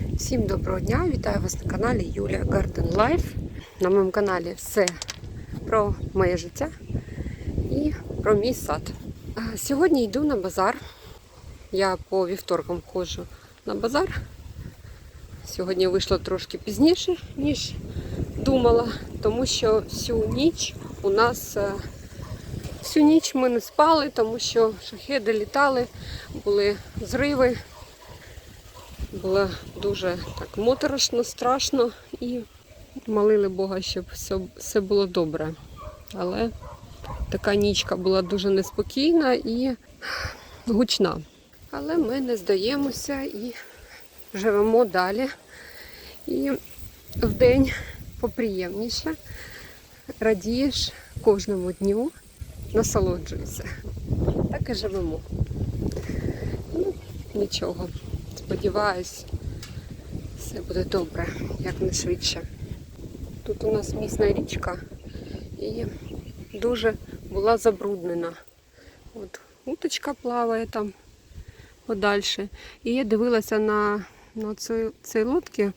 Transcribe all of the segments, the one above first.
Всім доброго дня! Вітаю вас на каналі Юлія Garden Life. На моєму каналі все про моє життя і про мій сад. Сьогодні йду на базар. Я по вівторкам ходжу на базар. Сьогодні вийшло трошки пізніше, ніж думала, тому що всю ніч у нас е, всю ніч ми не спали, тому що шахеди літали, були зриви. Було дуже так моторошно, страшно і молили Бога, щоб все, все було добре. Але така нічка була дуже неспокійна і гучна. Але ми не здаємося і живемо далі. І вдень поприємніше, радієш кожному дню, насолоджуєшся. Так і живемо. Ну, нічого. Сподіваюсь, все буде добре, як не швидше. Тут у нас місна річка і дуже була забруднена. От уточка плаває там подальше. І я дивилася на, на цій, цій лодці,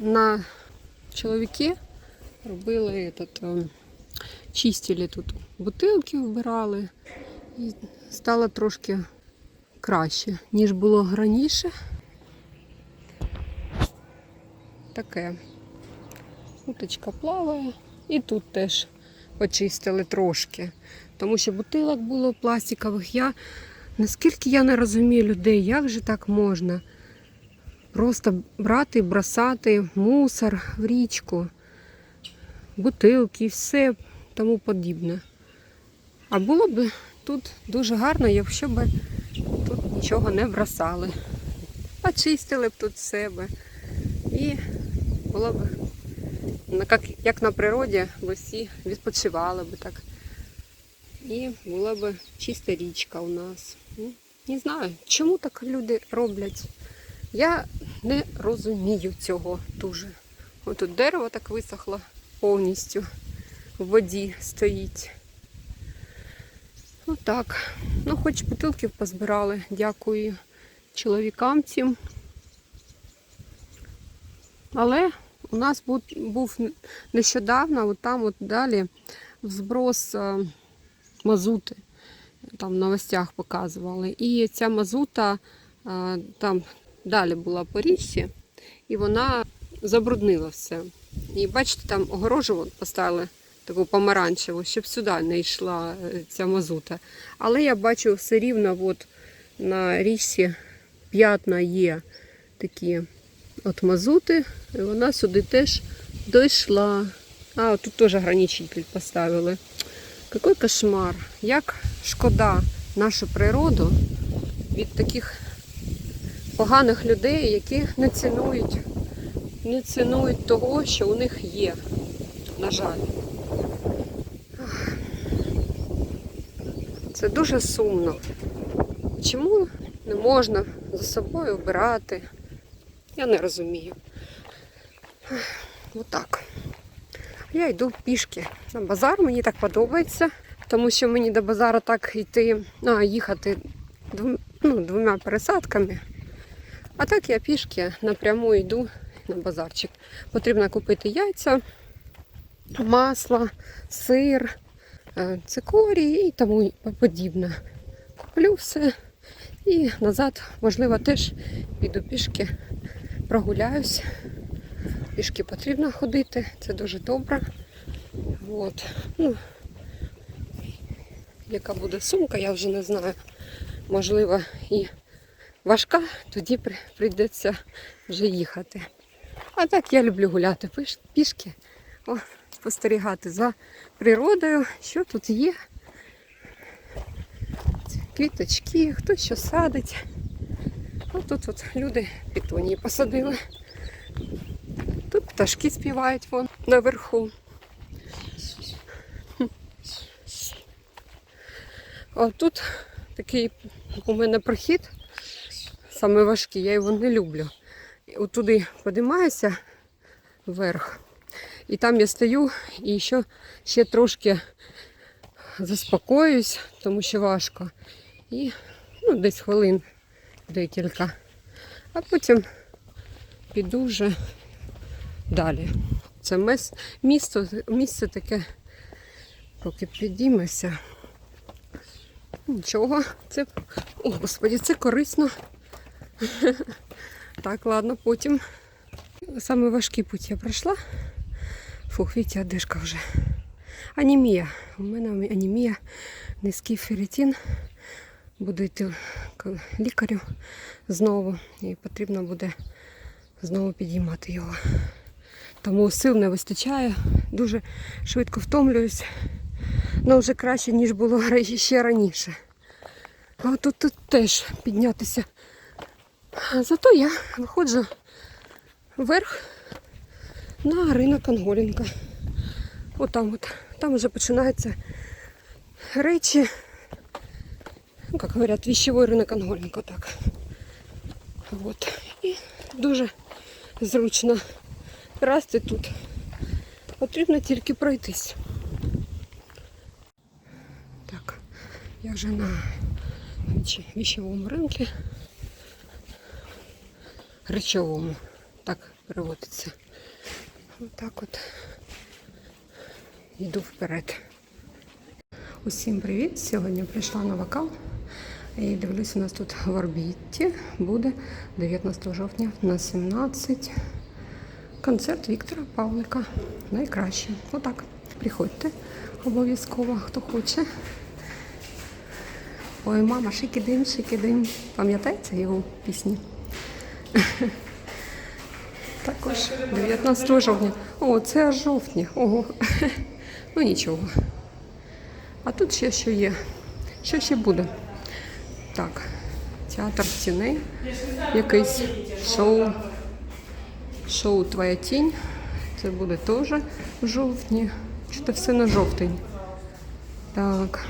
на чоловіки робили этот, ем, чистили тут бутилки, вбирали. І стало трошки краще, ніж було раніше. Таке. Уточка плаває. І тут теж почистили трошки. Тому що бутилок було пластикових. Я наскільки я не розумію людей, як же так можна просто брати бросати мусор в річку, бутилки і все тому подібне. А було б тут дуже гарно, якщо б нічого не бросали. Почистили б тут себе. І було б, ну, як, на природі, ви всі відпочивали б так. І була б чиста річка у нас. Ну, Не знаю, чому так люди роблять. Я не розумію цього дуже. Ось тут дерево так висохло повністю. В воді стоїть. Ну так. Ну, хоч бутилки позбирали. Дякую чоловікам цим. Але у нас був, нещодавно, от там от далі зброс е, мазути. Там в новостях показували. І ця мазута е, там далі була по річці, і вона забруднила все. І бачите, там огорожу поставили таку помаранчеву, щоб сюди не йшла е, ця мазута. Але я бачу все рівно от на річці п'ятна є такі от мазути, і вона сюди теж дійшла. А, тут теж ограничитель поставили. Який кошмар. Як шкода нашу природу від таких поганих людей, які не цінують, не цінують того, що у них є. На жаль. Це дуже сумно. Чому не можна за собою вбирати? Я не розумію. Отак. Я йду пішки на базар, мені так подобається, тому що мені до базару так йти, а, їхати ну, двома пересадками. А так я пішки напряму йду на базарчик. Потрібно купити яйця, масло, сир, е, цикорій і тому подібне. Куплю все і назад, можливо, теж піду пішки, прогуляюсь. Пішки потрібно ходити, це дуже добре. От. Ну, яка буде сумка, я вже не знаю. Можливо, і важка, тоді прийдеться вже їхати. А так я люблю гуляти пішки, о, спостерігати за природою, що тут є. Квіточки, хто що садить. Ось тут от люди пітонії посадили. Тут пташки співають вон наверху. О, тут такий у мене прохід, саме я його не люблю. І от туди подимаюся вверх. І там я стою і ще, ще трошки заспокоююсь, тому що важко. І ну, десь хвилин декілька. А потім піду вже далі. Це місто, місце таке, поки підіймеся. Нічого, це, о, господі, це корисно. Так, ладно, потім. Саме важкий путь я пройшла. Фух, Вітя, одишка вже. Анімія. У мене анімія, низький ферритин. Буду йти к лікарю знову. І потрібно буде знову підіймати його. Тому сил не вистачає, дуже швидко втомлююсь. Ну вже краще, ніж було ще раніше. А тут, тут теж піднятися. Зато я виходжу вверх на ринок Анголінка. Отам от. Там вже починаються речі. Ну, як говорять, віщовий ринок Анголінка, так. От. І дуже зручно красти тут. Потрібно тільки пройтись. Так, я вже на віщовому ринку. Речовому. Так переводиться. Отак от йду вперед. Усім привіт! Сьогодні прийшла на вокал. І дивлюсь, у нас тут в орбіті буде 19 жовтня на 17 концерт Віктора Павлика. Найкраще. Отак. Приходьте обов'язково, хто хоче. Ой, мама, шикидим, шикидим. Пам'ятаєте його пісні? Також 19 жовтня. О, це жовтня. Ого. Ну нічого. А тут ще що є. Що ще буде? Так, театр тіней. Якийсь шоу. Шоу Твоя тінь. Це буде теж в жовтні. Це все на жовтень? Так.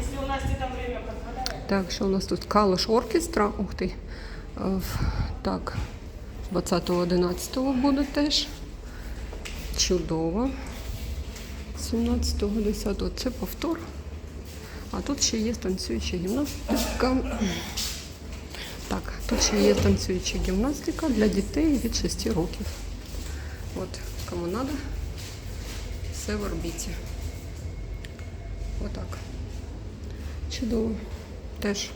Так, що у нас тут? Калош оркестра. Ух ти. Е, Так. 20.11 буде теж. Чудово. 17-го, 10-го це повтор. А тут ще є танцююча гімнастика. Так, тут ще є танцююча гімнастика для дітей від 6 років. От, кому треба, все в орбіті. Отак. Чудово. Теж.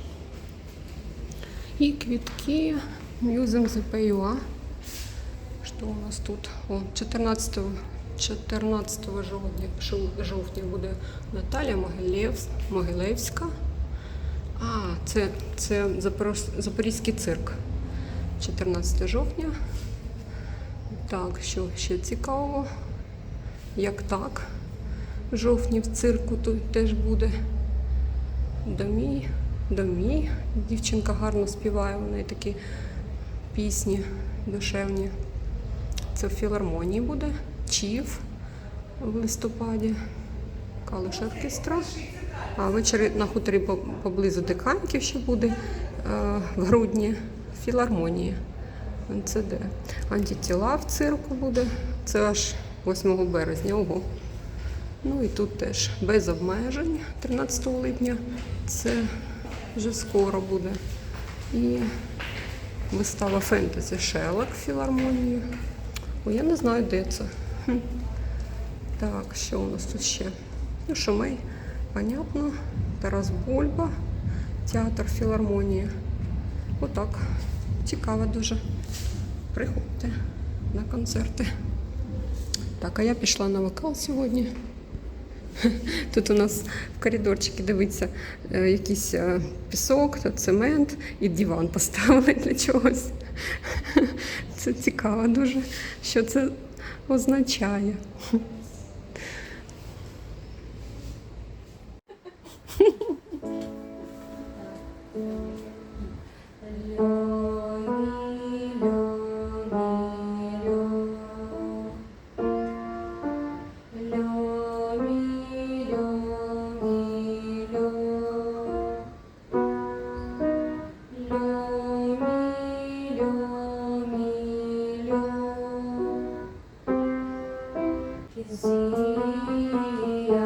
І квітки The PUA. Что у нас тут? О, 14, 14 жовтня, жовтня буде Наталя Могилевська. А, це, це Запорізький цирк. 14 жовтня. Так, що ще цікавого? Як так? В жовтні в цирку тут теж буде. Домій, домій. Дівчинка гарно співає, в неї такі пісні душевні. Це в філармонії буде. Чів в листопаді. Калуш оркестра. А ввечері на хуторі поблизу Диканьків ще буде е, в грудні філармонії. НЦД. Антитіла в цирку буде. Це аж 8 березня. Ого. Ну і тут теж без обмежень 13 липня. Це вже скоро буде. І вистава фентезі Шелок в філармонії. О, я не знаю, де це. Хм. Так, що у нас тут ще? Ну, Шумей, понятно. Тарас Бульба, театр філармонії. Отак. Цікаво дуже. Приходьте на концерти. Так, а я пішла на вокал сьогодні. Тут у нас в коридорчикі дивиться е, якийсь е, пісок, то цемент і диван поставили для чогось. Це цікаво дуже, що це означає. Yeah.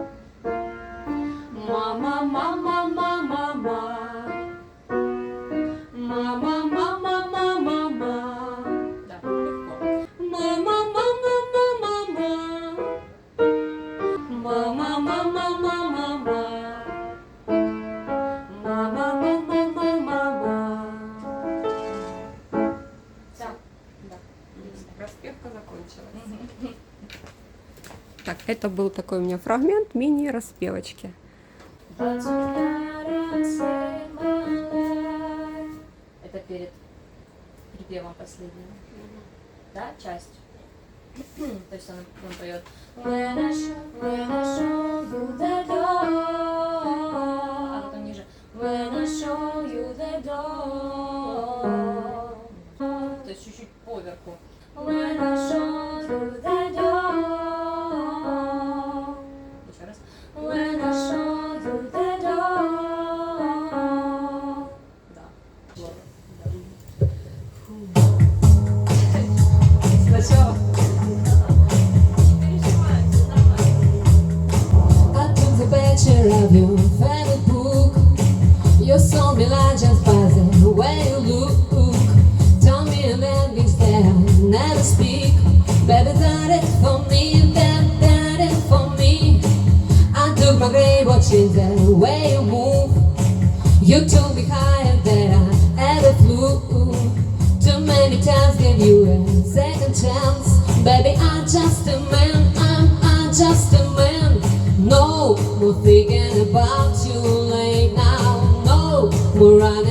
был такой у меня фрагмент мини-распевочки. Это перед припевом последним. Да, часть. То есть он, он поет all too late now. No, we're running.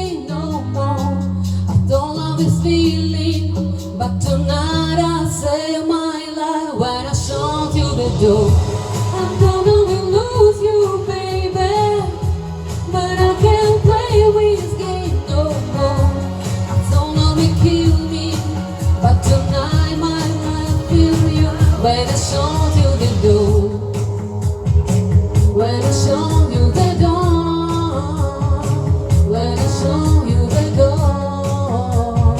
when I show you the door. When I show you the door. When I show you the door.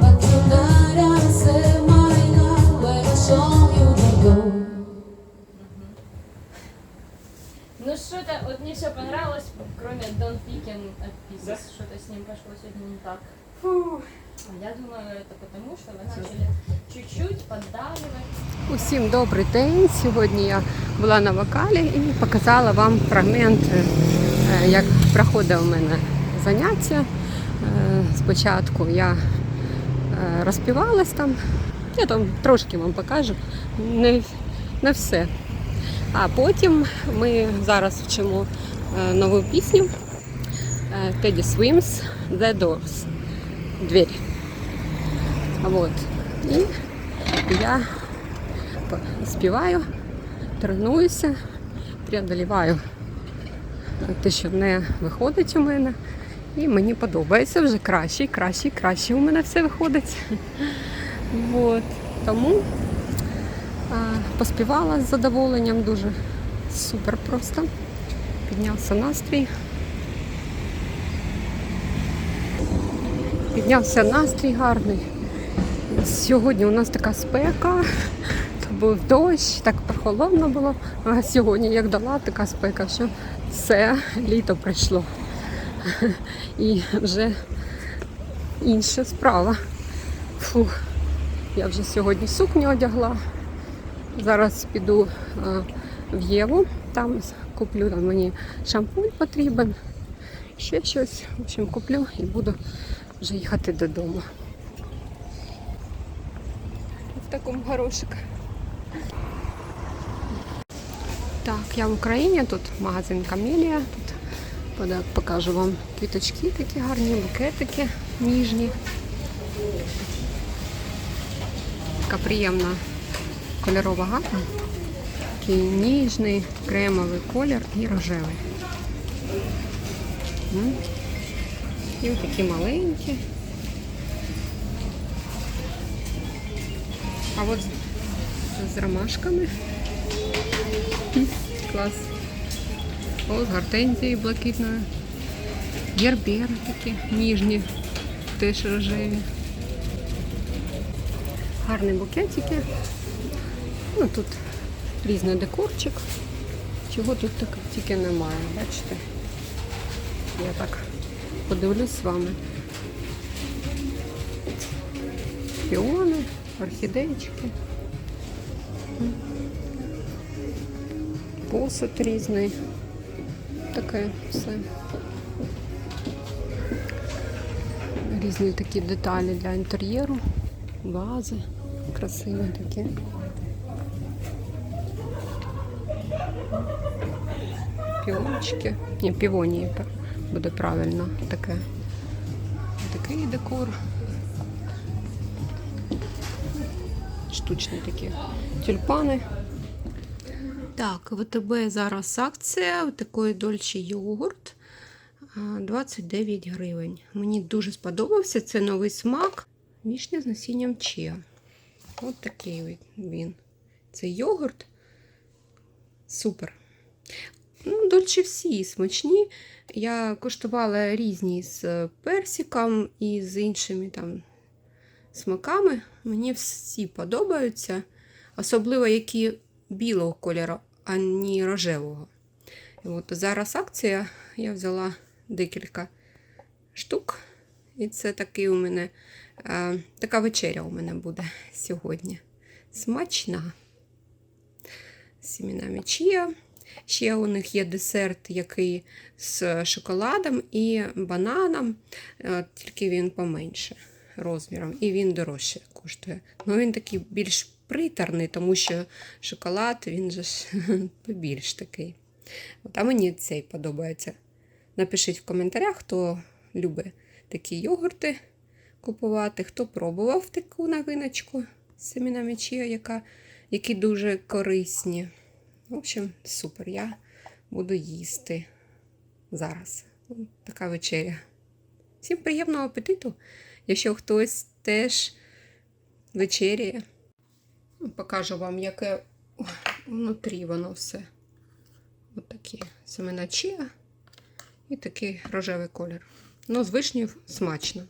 But tonight I save my life when I show you the door. Ну что-то, вот мне все понравилось, кроме Don't Picking at Pieces. Что-то с ним пошло сегодня не так. А Я думаю, это потому, что вы начали чуть-чуть поддавливать. Усім добрий день. Сьогодні я була на вокалі і показала вам фрагмент, е, як проходить у мене заняття. Е, Спочатку я е, розпівалась там, я там трошки вам покажу, не, не все. А потім ми зараз вчимо нову пісню Teddy Swims The Doors. Двері. Вот. І я співаю, тренуюся, преодоліваю те, що не виходить у мене. І мені подобається вже краще, краще, краще у мене все виходить. Вот. Тому а, поспівала з задоволенням дуже супер просто. Піднявся настрій. Піднявся настрій гарний. Сьогодні у нас така спека, то був дощ, так прохолодно було. А сьогодні як дала така спека, що все, літо прийшло. І вже інша справа. Фух, я вже сьогодні сукню одягла. Зараз піду а, в Єву, там куплю. Там мені шампунь потрібен, ще щось. В общем, куплю і буду вже їхати додому. В такому горошик. Так, я в Україні, тут магазин Камелія. Тут покажу вам квіточки такі гарні, букетики ніжні. Така приємна кольорова гама. Такий ніжний кремовий колір і рожевий. І такі маленькі. А от з, ромашками. Клас. О, з гортензією блакитною. Гербери такі ніжні, теж рожеві. Гарні букетики. Ну тут різний декорчик. Чого тут так тільки немає, бачите? Я так подивлюсь з вами. Піони, орхідеєчки. М. Посуд різний. Таке все. Різні такі деталі для інтер'єру, вази красиві такі. Піончики. Ні, півонії буде правильно таке. Такий декор. Штучні такі тюльпани. Так, в ВТБ зараз акція такої дольче йогурт. 29 гривень. Мені дуже сподобався це новий смак. Вішня з насінням чия. От такий він. Це йогурт. Супер. Ну, дольче всі смачні. Я коштувала різні з персиком і з іншими там смаками. Мені всі подобаються. Особливо які білого кольору, а не рожевого. І от зараз акція. Я взяла декілька штук. І це такий у мене е, така вечеря у мене буде сьогодні. Смачна. З сімінами чія. Ще у них є десерт, який з шоколадом і бананом, е, тільки він поменше розміром, і він дорожче коштує. Ну він такий більш приторний, тому що шоколад він же ж побільш такий. От, а мені цей подобається. Напишіть в коментарях, хто любить такі йогурти купувати, хто пробував таку новиночку з семінами чия, яка, які дуже корисні. В общем, супер. Я буду їсти зараз. Така вечеря. Всім приємного апетиту, якщо хтось теж вечеряє. Покажу вам, яке внутрі воно все. Ось такі семена чия і такий рожевий колір. Ну, з вишнів смачно.